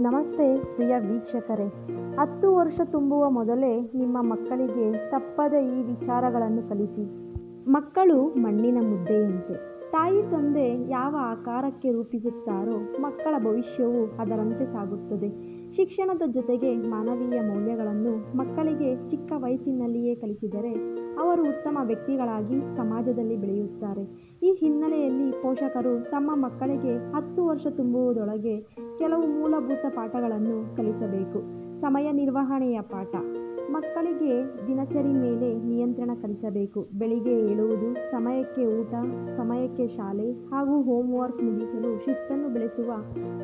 ನಮಸ್ತೆ ಪ್ರಿಯ ವೀಕ್ಷಕರೇ. ಹತ್ತು ವರ್ಷ ತುಂಬುವ ಮೊದಲೇ ನಿಮ್ಮ ಮಕ್ಕಳಿಗೆ ತಪ್ಪದ ಈ ವಿಚಾರಗಳನ್ನು ಕಲಿಸಿ. ಮಕ್ಕಳು ಮಣ್ಣಿನ ಮುದ್ದೆಯಂತೆ. ತಾಯಿ ತಂದೆ ಯಾವ ಆಕಾರಕ್ಕೆ ರೂಪಿಸುತ್ತಾರೋ ಮಕ್ಕಳ ಭವಿಷ್ಯವು ಅದರಂತೆ ಸಾಗುತ್ತದೆ. ಶಿಕ್ಷಣದ ಜೊತೆಗೆ ಮಾನವೀಯ ಮೌಲ್ಯಗಳನ್ನು ಮಕ್ಕಳಿಗೆ ಚಿಕ್ಕ ವಯಸ್ಸಿನಲ್ಲಿಯೇ ಕಲಿಸಿದರೆ ಅವರು ಉತ್ತಮ ವ್ಯಕ್ತಿಗಳಾಗಿ ಸಮಾಜದಲ್ಲಿ ಬೆಳೆಯುತ್ತಾರೆ. ಈ ಹಿನ್ನೆಲೆಯಲ್ಲಿ ಪೋಷಕರು ತಮ್ಮ ಮಕ್ಕಳಿಗೆ ಹತ್ತು ವರ್ಷ ತುಂಬುವುದೊಳಗೆ ಕೆಲವು ಮೂಲಭೂತ ಪಾಠಗಳನ್ನು ಕಲಿಸಬೇಕು. ಸಮಯ ನಿರ್ವಹಣೆಯ ಪಾಠ. ಮಕ್ಕಳಿಗೆ ದಿನಚರಿ ಮೇಲೆ ನಿಯಂತ್ರಣ ಕಲಿಸಬೇಕು. ಬೆಳಿಗ್ಗೆ ಏಳುವುದು, ಸಮಯಕ್ಕೆ ಊಟ, ಸಮಯಕ್ಕೆ ಶಾಲೆ ಹಾಗೂ ಹೋಮ್ವರ್ಕ್ ಮುಗಿಸಲು ಶಿಸ್ತನ್ನು ಬೆಳೆಸುವ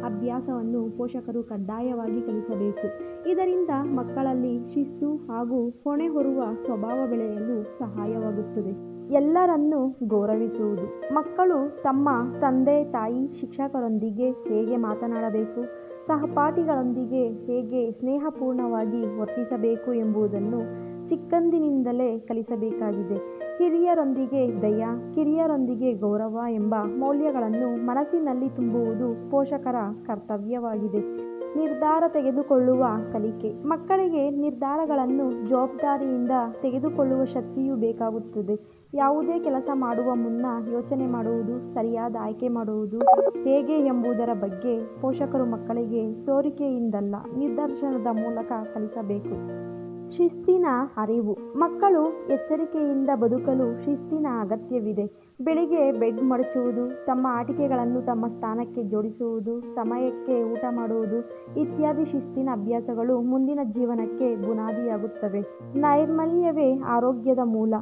ಅಭ್ಯಾಸವನ್ನು ಪೋಷಕರು ಕಡ್ಡಾಯವಾಗಿ ಕಲಿಸಬೇಕು. ಇದರಿಂದ ಮಕ್ಕಳಲ್ಲಿ ಶಿಸ್ತು ಹಾಗೂ ಹೊಣೆ ಹೊರುವ ಸ್ವಭಾವ ಬೆಳೆಯಲು ಸಹಾಯವಾಗುತ್ತದೆ. ಎಲ್ಲರನ್ನೂ ಗೌರವಿಸುವುದು. ಮಕ್ಕಳು ತಮ್ಮ ತಂದೆ, ತಾಯಿ, ಶಿಕ್ಷಕರೊಂದಿಗೆ ಹೇಗೆ ಮಾತನಾಡಬೇಕು? ಸಹಪಾಠಿಗಳೊಂದಿಗೆ ಹೇಗೆ ಸ್ನೇಹಪೂರ್ಣವಾಗಿ ವರ್ತಿಸಬೇಕು ಎಂಬುದನ್ನು ಚಿಕ್ಕಂದಿನಿಂದಲೇ ಕಲಿಸಬೇಕಾಗಿದೆ. ಹಿರಿಯರೊಂದಿಗೆ ದಯ, ಕಿರಿಯರೊಂದಿಗೆ ಗೌರವ ಎಂಬ ಮೌಲ್ಯಗಳನ್ನು ಮನಸ್ಸಿನಲ್ಲಿ ತುಂಬುವುದು ಪೋಷಕರ ಕರ್ತವ್ಯವಾಗಿದೆ. ನಿರ್ಧಾರ ತೆಗೆದುಕೊಳ್ಳುವ ಕಲಿಕೆ. ಮಕ್ಕಳಿಗೆ ನಿರ್ಧಾರಗಳನ್ನು ಜವಾಬ್ದಾರಿಯಿಂದ ತೆಗೆದುಕೊಳ್ಳುವ ಶಕ್ತಿಯೂ ಬೇಕಾಗುತ್ತದೆ. ಯಾವುದೇ ಕೆಲಸ ಮಾಡುವ ಮುನ್ನ ಯೋಚನೆ ಮಾಡುವುದು ಸರಿಯಾದ ಆಯ್ಕೆ ಮಾಡುವುದು ಹೇಗೆ ಎಂಬುದರ ಬಗ್ಗೆ ಪೋಷಕರು ಮಕ್ಕಳಿಗೆ ಸೋರಿಕೆಯಿಂದಲ್ಲ, ನಿದರ್ಶನದ ಮೂಲಕ ಕಲಿಸಬೇಕು. ಶಿಸ್ತಿನ ಅರಿವು. ಮಕ್ಕಳು ಎಚ್ಚರಿಕೆಯಿಂದ ಬದುಕಲು ಶಿಸ್ತಿನ ಅಗತ್ಯವಿದೆ. ಬೆಳಿಗ್ಗೆ ಬೆಡ್ ಮಡಚುವುದು, ತಮ್ಮ ಆಟಿಕೆಗಳನ್ನು ತಮ್ಮ ಸ್ಥಾನಕ್ಕೆ ಜೋಡಿಸುವುದು, ಸಮಯಕ್ಕೆ ಊಟ ಮಾಡುವುದು ಇತ್ಯಾದಿ ಶಿಸ್ತಿನ ಅಭ್ಯಾಸಗಳು ಮುಂದಿನ ಜೀವನಕ್ಕೆ ಬುನಾದಿಯಾಗುತ್ತವೆ. ನೈರ್ಮಲ್ಯವೇ ಆರೋಗ್ಯದ ಮೂಲ.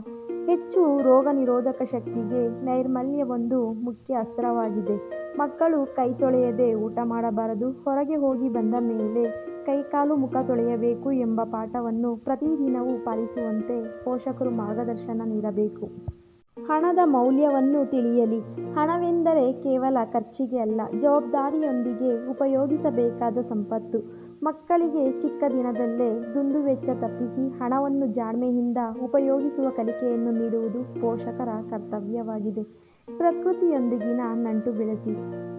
ಹೆಚ್ಚು ರೋಗ ನಿರೋಧಕ ಶಕ್ತಿಗೆ ನೈರ್ಮಲ್ಯವೊಂದು ಮುಖ್ಯ ಅಸ್ತ್ರವಾಗಿದೆ. ಮಕ್ಕಳು ಕೈ ತೊಳೆಯದೆ ಊಟ ಮಾಡಬಾರದು, ಹೊರಗೆ ಹೋಗಿ ಬಂದ ಮೇಲೆ ಕೈಕಾಲು ಮುಖ ತೊಳೆಯಬೇಕು ಎಂಬ ಪಾಠವನ್ನು ಪ್ರತಿದಿನವೂ ಪಾಲಿಸುವಂತೆ ಪೋಷಕರು ಮಾರ್ಗದರ್ಶನ ನೀಡಬೇಕು. ಹಣದ ಮೌಲ್ಯವನ್ನು ತಿಳಿಯಲಿ. ಹಣವೆಂದರೆ ಕೇವಲ ಖರ್ಚಿಗೆ ಅಲ್ಲ, ಜವಾಬ್ದಾರಿಯೊಂದಿಗೆ ಉಪಯೋಗಿಸಬೇಕಾದ ಸಂಪತ್ತು. ಮಕ್ಕಳಿಗೆ ಚಿಕ್ಕ ದಿನದಲ್ಲೇ ದುಂದುವೆಚ್ಚ ತಪ್ಪಿಸಿ ಹಣವನ್ನು ಜಾಣ್ಮೆಯಿಂದ ಉಪಯೋಗಿಸುವ ಕಲಿಕೆಯನ್ನು ನೀಡುವುದು ಪೋಷಕರ ಕರ್ತವ್ಯವಾಗಿದೆ. ಪ್ರಕೃತಿಯೊಂದಿಗಿನ ನಂಟು ಬೆಳೆಸಿ.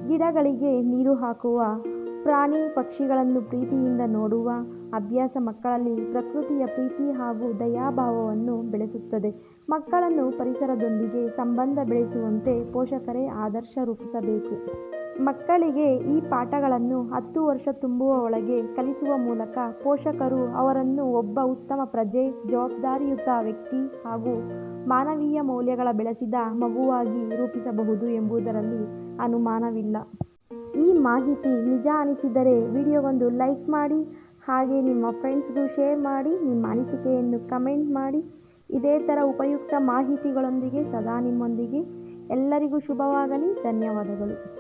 ಗಿಡಗಳಿಗೆ ನೀರು ಹಾಕುವ ಪ್ರಾಣಿ ಪಕ್ಷಿಗಳನ್ನು ಪ್ರೀತಿಯಿಂದ ನೋಡುವ ಅಭ್ಯಾಸ ಮಕ್ಕಳಲ್ಲಿ ಪ್ರಕೃತಿಯ ಪ್ರೀತಿ ಹಾಗೂ ದಯಾಭಾವವನ್ನು ಬೆಳೆಸುತ್ತದೆ. ಮಕ್ಕಳನ್ನು ಪರಿಸರದೊಂದಿಗೆ ಸಂಬಂಧ ಬೆಳೆಸುವಂತೆ ಪೋಷಕರೇ ಆದರ್ಶ ರೂಪಿಸಬೇಕು. ಮಕ್ಕಳಿಗೆ ಈ ಪಾಠಗಳನ್ನು ಹತ್ತು ವರ್ಷ ತುಂಬುವ ಒಳಗೆ ಕಲಿಸುವ ಮೂಲಕ ಪೋಷಕರು ಅವರನ್ನು ಒಬ್ಬ ಉತ್ತಮ ಪ್ರಜೆ, ಜವಾಬ್ದಾರಿಯುತ ವ್ಯಕ್ತಿ ಹಾಗೂ ಮಾನವೀಯ ಮೌಲ್ಯಗಳ ಬೆಳೆಸಿದ ಮಗುವಾಗಿ ರೂಪಿಸಬಹುದು ಎಂಬುದರಲ್ಲಿ ಅನುಮಾನವಿಲ್ಲ. ಈ ಮಾಹಿತಿ ನಿಜ ಅನಿಸಿದರೆ ವಿಡಿಯೋಗೊಂದು ಲೈಕ್ ಮಾಡಿ, ಹಾಗೆ ನಿಮ್ಮ ಫ್ರೆಂಡ್ಸ್ಗೂ ಶೇರ್ ಮಾಡಿ, ನಿಮ್ಮ ಅನಿಸಿಕೆಯನ್ನು ಕಮೆಂಟ್ ಮಾಡಿ. ಇದೇ ಥರ ಉಪಯುಕ್ತ ಮಾಹಿತಿಗಳೊಂದಿಗೆ ಸದಾ ನಿಮ್ಮೊಂದಿಗೆ. ಎಲ್ಲರಿಗೂ ಶುಭವಾಗಲಿ, ಧನ್ಯವಾದಗಳು.